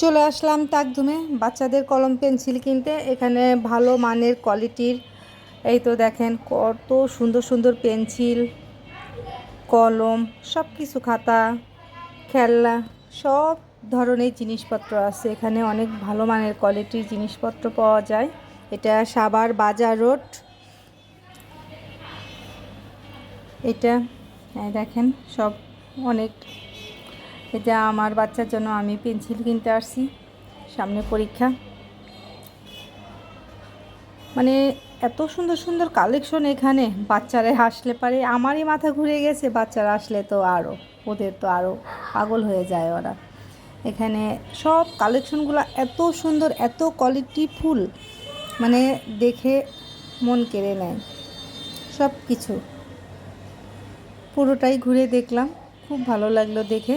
চলে আসলাম তাকধুমে বাচ্চাদের কলম, পেন্সিল কিনতে। এখানে ভালো মানের কোয়ালিটির, এই তো দেখেন কত সুন্দর সুন্দর পেন্সিল, কলম সব কিছু খাতা, খেলনা, সব ধরনের জিনিসপত্র আছে। এখানে অনেক ভালো মানের কোয়ালিটির জিনিসপত্র পাওয়া যায়। এটা সাবার বাজার রোড। এটা দেখেন সব অনেক এটা আমার বাচ্চার জন্য আমি পেন্সিল কিনতে আসছি, সামনে পরীক্ষা। মানে এত সুন্দর সুন্দর কালেকশন এখানে, বাচ্চারা আসলে পারে, আমারই মাথা ঘুরে গেছে, বাচ্চারা আসলে তো আরও ওদের তো আরও পাগল হয়ে যায় ওরা। এখানে সব কালেকশনগুলো এত সুন্দর, এত কোয়ালিটি ফুল মানে দেখে মন কেড়ে নেয় সব কিছু পুরোটাই ঘুরে দেখলাম, খুব ভালো লাগল দেখে।